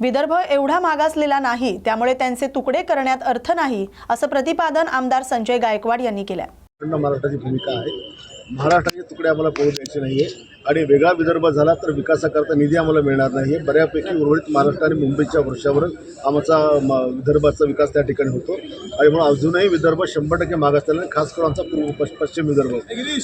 विदर्भ एवढा मागासलेला नाही त्यामुळे त्यांचे तुकडे करण्यात अर्थ नाही असं प्रतिपादन आमदार संजय गायकवाड यांनी केलं महाराष्ट्राची भूमिका आहे. महाराष्ट्राचे तुकडे आम्हाला पडू द्यायचे नाही आहे आणि वेगळा विदर्भ झाला तर विकासाकरता निधी आम्हाला मिळणार नाही. आहे बऱ्यापैकी उर्वरित महाराष्ट्र आणि मुंबईच्या वर्षावरच आमचा म- विदर्भाचा विकास त्या ठिकाणी होतो. आणि म्हणून अजूनही विदर्भ शंभर टक्के मागासलेला आहे, खास करून आमचा पूर्व पश- पश्चिम विदर्भ.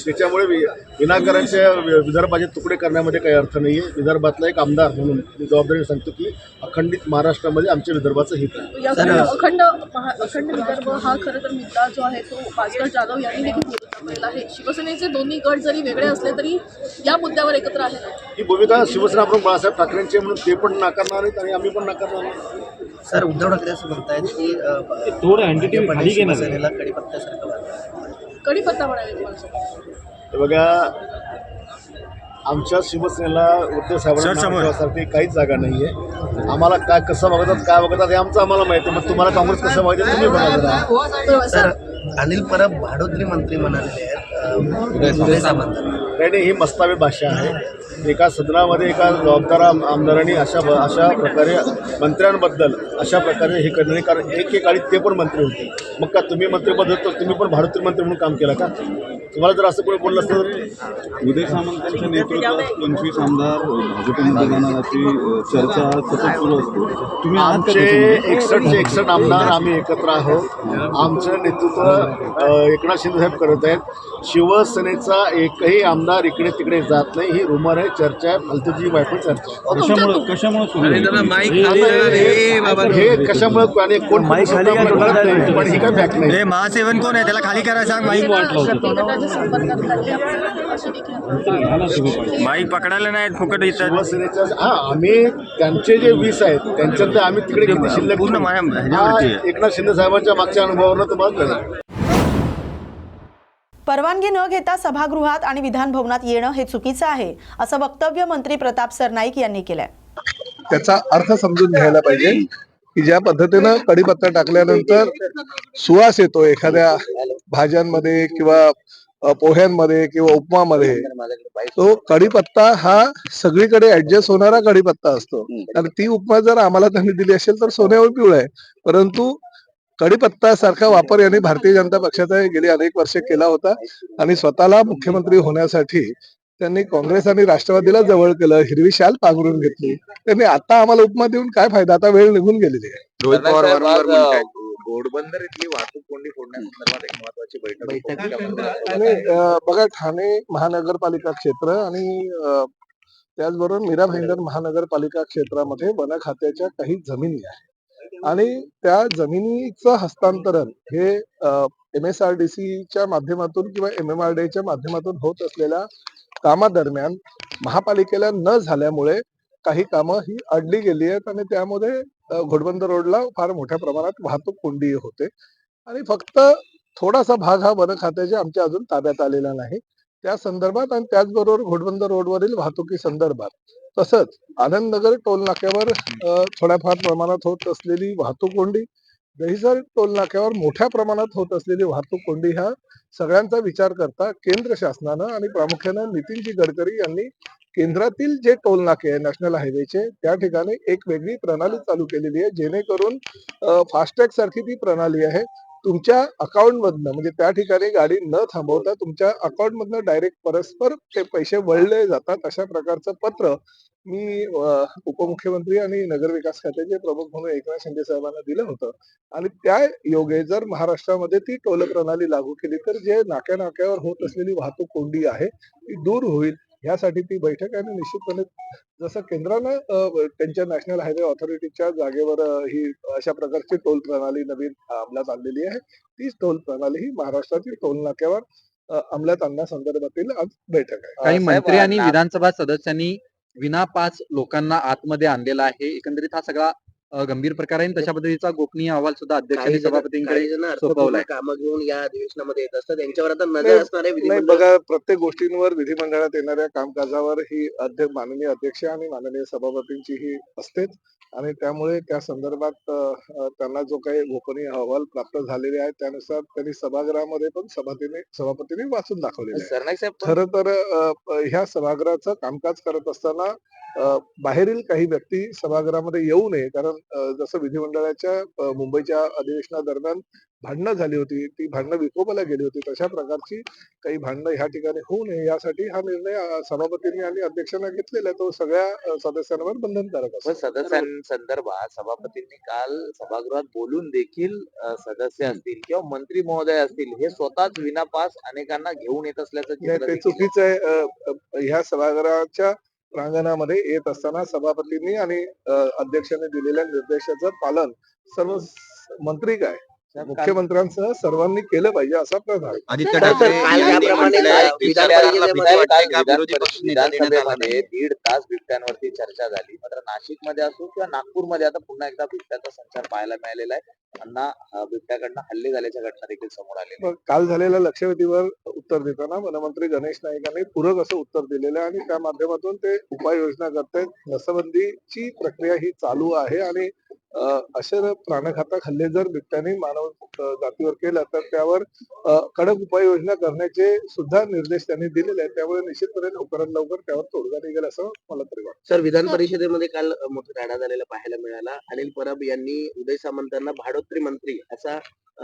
त्याच्यामुळे वि- विनाकारांच्या विदर्भाचे तुकडे करण्यामध्ये काही अर्थ नाही आहे विदर्भातला एक आमदार म्हणून मी जबाबदारीने सांगतो की अखंडित महाराष्ट्रामध्ये आमच्या विदर्भाचं हित आहे. अखंड अखंड विदर्भ हा खरं तर मुद्दा जो आहे तो भास्कर जाधव यांनी देखील शिवसेनेचे दोन्ही गट जरी वेगळे असले तरी या मुद्द्यावर एकत्र आहेत ही भूमिका शिवसेना प्रमुख बाळासाहेब ठाकरेंची आहे म्हणून ते पण नाकारणार नाहीत आणि आम्ही पण नाकारणार नाही सर उद्धव ठाकरे असं म्हणतायत की अ, थोडं entity पण खाली घेणार. शिवसेनेला कडीपत्त्यासारखं वाटतं. कडीपत्ता म्हणाले तुम्हाला हे बघा आमच्या शिवसेनेला उद्धव साहेबांसाठी काहीच जागा नाही आहे आम्हाला काय कसं बघतात काय बघतात हे आमचं आम्हाला माहिती आहे मग तुम्हाला काँग्रेस कसं बघायचं तुम्ही बघा जरा. तर सर अनिल परब भाडोत्री मंत्री म्हणालेले आहेत. अ, उदय नाही, ही मस्तावी भाषा आहे. एका सदनामध्ये एका जबाबदार आम- आमदारांनी अशा अशा प्रकारे मंत्र्यांबद्दल अशा प्रकारे हे करणे कारण एकेकाळी ते पण मंत्री होते. मग का तुम्ही मंत्रीपद होतो तुम्ही पण भारतीय मंत्री म्हणून काम केलं का? तुम्हाला जर असं कोणी बोललं असतं तर? उदय सामंतांच्या नेतृत्वात पंचवीस आमदार भाजपमध्ये चर्चा सतत सुरू असते. तुम्ही आमचे? एकसष्टचे एकसष्ट आमदार आम्ही एकत्र आहोत. आमचं नेतृत्व एकनाथ शिंदे साहेब करत आहेत. शिवसेनेचा एकही आमदार इकडे तिकडे जात नाही ही रुमर आहे चर्चा आहे. फालतूची वायफळ चर्चा हे हे कशामुळे आणि कोण स्वतः म्हणत नाही, पण ही काय फॅक्ट नाही. महासेवन कोण आहे? त्याला खाली करा सांग माईक. खाली देखील माईक पकडायला नाही फुकट येतात शिवसेनेच्या हा आम्ही त्यांचे जे वीस आहेत त्यांच्यातले आम्ही तिकडे शिल्लक पूर्ण हा. एकनाथ शिंदे साहेबांच्या मागच्या अनुभवावरनं तुम्हाला कळलं परवानगी न घेता सभागृहात आणि विधान भवनात येणं हे चुकीचं आहे असं वक्तव्य मंत्री प्रताप सरनाईक यांनी केलंय. त्याचा अर्थ समजून घ्यायला पाहिजे की ज्या पद्धतीनं कढीपत्ता टाकल्यानंतर सुवास येतो एखाद्या भाज्यांमध्ये किंवा पोह्यांमध्ये किंवा उपमामध्ये तो कढीपत्ता हा सगळीकडे ऍडजस्ट होणारा कढीपत्ता असतो. आणि ती उपमा जर आम्हाला त्यांनी दिली असेल तर सोन्यावर पिवळा आहे. परंतु कढीपत्ता सारखा वापर यांनी भारतीय जनता पक्षाचा गेली अनेक वर्षे केला होता आणि स्वतःला मुख्यमंत्री होण्यासाठी त्यांनी काँग्रेस आणि राष्ट्रवादीला जवळ केलं हिरवी शाल पांघरून घेतली. त्यांनी आता आम्हाला उपमा देऊन काय फायदा? आता वेळ निघून गेलेली आहे. घोडबंदर इथली वाहतूक कोंडी फोडण्यासंदर्भात एक महत्वाची बैठक आणि बघा ठाणे महानगरपालिका क्षेत्र आणि त्याचबरोबर मीरा भाईंदर महानगरपालिका क्षेत्रामध्ये वन खात्याच्या काही जमिनी आहेत. आणि त्या जमिनीचं हस्तांतरण हे एम एस आर डी सीच्या माध्यमातून किंवा एम एम आर डी च्या माध्यमातून होत असलेल्या कामादरम्यान महापालिकेला न झाल्यामुळे काही कामं ही अडली गेली आहेत आणि त्यामध्ये अं, घोडबंदर रोडला फार मोठ्या प्रमाणात वाहतूक कोंडी होते. आणि फक्त थोडासा भाग हा वन खात्याच्या आमच्या अजून ताब्यात आलेला नाही. त्या संदर्भात आणि त्याचबरोबर घोडबंदर रोडवरील वाहतुकी संदर्भात तसंच आनंदनगर टोल नाक्यावर थोड्याफार प्रमाणात होत असलेली वाहतूक कोंडी दहिसर टोल नाक्यावर मोठ्या प्रमाणात होत असलेली वाहतूक कोंडी ह्या सगळ्यांचा विचार करता केंद्र शासनानं आणि प्रामुख्यानं नितीनजी गडकरी यांनी केंद्रातील जे टोल नाके आहे नॅशनल हायवेचे त्या ठिकाणी एक वेगळी प्रणाली चालू केलेली आहे जेणेकरून फास्टॅग सारखी ती प्रणाली आहे. तुमच्या अकाउंट मधनं म्हणजे त्या ठिकाणी गाडी न थांबवता तुमच्या अकाउंटमधनं डायरेक्ट परस्पर ते पैसे वळले जातात अशा प्रकारचं पत्र मी उपमुख्यमंत्री आणि नगरविकास खात्याचे प्रमुख म्हणून एकनाथ शिंदे साहेबांना दिलं होतं. आणि त्या योगे जर महाराष्ट्रामध्ये ती टोल प्रणाली लागू केली तर जे नाक्या नाक्यावर होत असलेली वाहतूक कोंडी आहे ती दूर होईल. यासाठी ती बैठक आहे आणि निश्चितपणे जसं केंद्रानं त्यांच्या नॅशनल हायवे ऑथॉरिटीच्या जागेवर ही अशा प्रकारची टोल प्रणाली नवीन अंमलात आणलेली आहे. तीच टोल प्रणाली ही महाराष्ट्रातील टोल नाक्यावर अंमलात आणण्यासंदर्भातील आज बैठक आहे. काही मंत्री आणि विधानसभा सदस्यांनी विना पाच लोकांना आतमध्ये आणलेला आहे. एकंदरीत हा सगळा गंभीर प्रकार आहे तशा पद्धतीचा गोपनीय अहवाल सुद्धा अध्यक्षांनी सभापतींकडे सोपवलाय. कामं घेऊन या अधिवेशनामध्ये येत असतात. त्यांच्यावर आता नजर असणार आहे बघा प्रत्येक गोष्टींवर विधिमंडळात येणाऱ्या कामकाजावर ही अध्य माननीय अध्यक्ष आणि माननीय सभापतींची ही असतेच. आणि त्यामुळे त्या संदर्भात त्यांना जो काही गोपनीय अहवाल प्राप्त झालेले आहेत त्यानुसार त्यांनी सभागृहामध्ये पण सभापतीने सभापतीने वाचून दाखवलेले आहे सरनाईक साहेब पण खर तर ह्या सभागृहाचं कामकाज करत असताना बाहेरील काही व्यक्ती सभागृहामध्ये येऊ नये. कारण जसं विधिमंडळाच्या मुंबईच्या अधिवेशनादरम्यान भांडणं झाली होती. ती भांडणं विकोपाला गेली होती. तशा प्रकारची काही भांडणं ह्या ठिकाणी होऊ नये. यासाठी हा निर्णय सभापतींनी आणि अध्यक्षांना घेतलेला तो सगळ्या सदस्यांवर बंधनकारक असतो सदस्यांसंदर्भात सभापतींनी काल सभागृहात बोलून देखील सदस्य असतील किंवा मंत्री महोदय असतील हे स्वतःच विनापास अनेकांना घेऊन येत असल्याचं ते चुकीचं आहे. ह्या सभागृहाच्या प्रांगणामध्ये येत असताना सभापतींनी आणि अध्यक्षांनी दिलेल्या निर्देशाचं पालन सर्व स- मंत्री काय? मुख्यमंत्र्यांसह सर्वांनी केलं पाहिजे असा आहे आदित्य सर, ठाकरे विधानसभेमध्ये. दीड तास बिबट्यांवरती चर्चा झाली. मात्र नाशिकमध्ये असो किंवा नागपूरमध्ये आता पुन्हा एकदा बिबट्याचा संचार पाहायला मिळालेला आहे. त्यांना बिबट्याकडनं हल्ले झाल्याच्या घटना देखील समोर आलेल्या आहेत. काल झालेल्या लक्षवेधीवर उत्तर देताना वनमंत्री गणेश नाईकांनी पूरक असं उत्तर दिलेलं आहे आणि त्या माध्यमातून ते उपाययोजना करतायत. नसबंदीची प्रक्रिया ही चालू आहे आणि अ, असे प्राणघातक हल्ले जर बिबट्याने मानव अ, जातीवर केला तर त्यावर अ, कडक उपाययोजना करण्याचे सुद्धा निर्देश त्यांनी दिलेले आहेत. त्यामुळे निश्चितपणे लवकरात लवकर त्यावर तोडगा निघेल असं मला तरी वाटतं. सर विधान परिषदेमध्ये काल मोठा राडा झालेला पाहायला मिळाला. अनिल परब यांनी उदय सामंतांना भाडोत्री मंत्री असा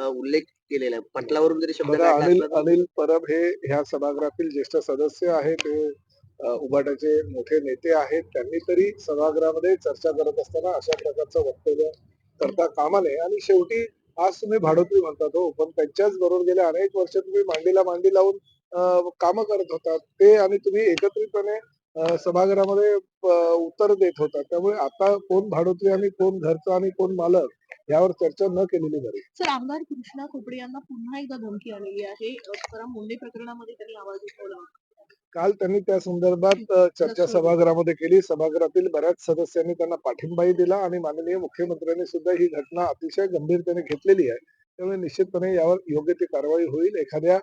उल्लेख केलेला आहे. पटलावरून जरी शब्द बघा अनिल अनिल परब हे ह्या सभागृहातील ज्येष्ठ सदस्य आहे ते अ, उभाटाचे मोठे नेते आहेत. त्यांनी तरी सभागृहामध्ये चर्चा करत असताना अशा प्रकारचं वक्तव्य करता कामा नये. आणि शेवटी आज तुम्ही भाडोत्री म्हणतात हो पण त्यांच्याच बरोबर गेल्या अनेक वर्ष तुम्ही मांडीला मांडी लावून काम करत होतात. ते आणि तुम्ही एकत्रितपणे सभागृहामध्ये उत्तर देत होता. त्यामुळे आता कोण भाडोत्री आणि कोण घरचा आणि कोण मालक यावर चर्चा न केलेली बरी. सर आमदार कृष्णा खोपडे यांना पुन्हा एकदा धमकी आलेली आहे. मुंडे प्रकरणामध्ये त्यांनी आवाज उठवला. काल त्यांनी त्या संदर्भात चर्चा सभागृहामध्ये केली. सभागृहातील बऱ्याच सदस्यांनी त्यांना पाठिंबाही दिला आणि माननीय मुख्यमंत्र्यांनी सुद्धा ही घटना अतिशय गंभीरतेने घेतलेली आहे. त्यामुळे निश्चितपणे यावर योग्य ती कारवाई होईल. एखाद्या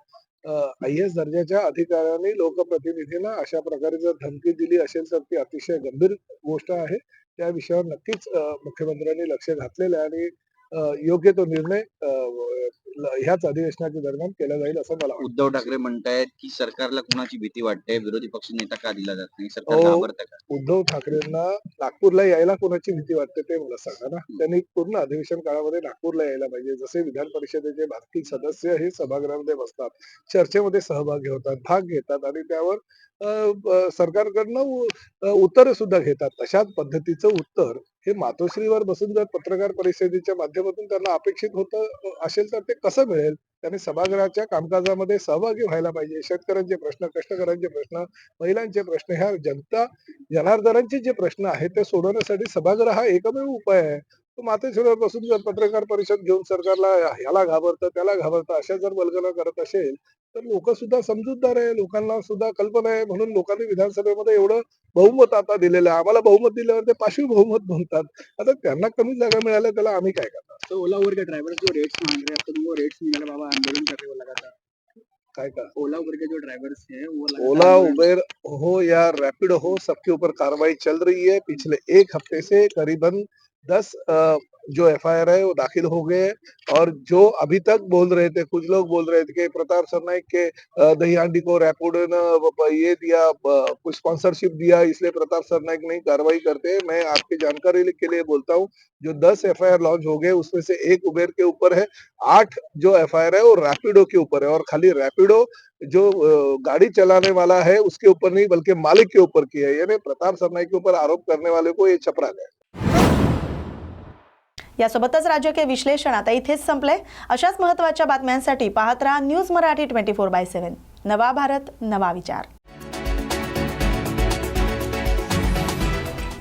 आय एस दर्जाच्या अधिकाऱ्यांनी लोकप्रतिनिधींना अशा प्रकारे जर धमकी दिली असेल तर ती अतिशय गंभीर गोष्ट आहे. त्या विषयावर नक्कीच मुख्यमंत्र्यांनी लक्ष घातलेलं आहे आणि योग्य तो निर्णय ह्याच अधिवेशनाच्या दरम्यान केला जाईल असं मला उद्धव ठाकरे म्हणतायत की सरकारला कुणाची भीती वाटते? विरोधी पक्ष नेता का दिला जात नाही? सरकार उद्धव ठाकरेंना नागपूरला यायला कोणाची भीती वाटते ते मला सांगा ना. त्यांनी पूर्ण अधिवेशन काळामध्ये नागपूरला यायला पाहिजे. जसे विधान परिषदेचे भारतीय सदस्य हे सभागृहामध्ये बसतात चर्चेमध्ये सहभागी होतात भाग घेतात आणि त्यावर सरकारकडनं उत्तर सुद्धा घेतात. तशाच पद्धतीचं उत्तर हे मातोश्रीवर बसून जर पत्रकार परिषदेच्या माध्यमातून त्यांना अपेक्षित होतं असेल तर ते कसं मिळेल? त्यांनी सभागृहाच्या कामकाजामध्ये सहभागी व्हायला पाहिजे. शेतकऱ्यांचे प्रश्न कष्टकऱ्यांचे प्रश्न महिलांचे प्रश्न ह्या जनता जनार्दनांचे जे प्रश्न आहेत ते सोडवण्यासाठी सभागृह हा एकमेव उपाय आहे. तो मातेश्वरावर बसून जर पत्रकार परिषद घेऊन सरकारला ह्याला घाबरतं त्याला घाबरतं अशा जर वल्गना करत असेल तर लोक सुद्धा समजूतदार आहे लोकांना सुद्धा कल्पना आहे. म्हणून लोकांनी विधानसभेमध्ये एवढं बहुमत आता दिलेलं आहे. आम्हाला बहुमत दिल्यावर ते पाचवी बहुमत म्हणतात आता त्यांना कमी जागा मिळाल्या त्याला आम्ही काय करणार? तो ओला उबर के ड्राइवर जो रेट्स मांग रहे हैं? वो रेट्स नहीं मिला बाबा आंदोलन कर रहे हो लगातार। काय का? ओला उबर के जो ड्राइवर्स हैं वो ओला उबेर हो या रैपिडो हो सबके ऊपर कार्रवाई चल रही है। पिछले एक हफ्ते से करीबन दस जो एफआईआर है वो दाखिल हो गए और जो अभी तक बोल रहे थे, कुछ लोग बोल रहे थे कि प्रताप सरनाइक के दही हांडी को रैपिडो ने ये दिया कुछ स्पॉन्सरशिप दिया, इसलिए प्रताप सरनाइक नहीं कार्रवाई करते मैं आपकी जानकारी के लिए बोलता हूँ, जो दस एफ़ लॉन्च हो गए, उसमें से एक उबेर के ऊपर है, आठ जो एफआईआर है वो रैपिडो के ऊपर है और खाली रैपिडो जो गाड़ी चलाने वाला है, उसके ऊपर नहीं, बल्कि मालिक के ऊपर की है। यानी प्रताप सरनाईक के ऊपर आरोप करने वाले को ये चपरा गया। यासोबतच राजकीय विश्लेषण आता इथेच संपले. अशाच महत्त्वाच्या बातम्यांसाठी पाहत राहा news Marathi twenty four by seven. नवा भारत नवा विचार.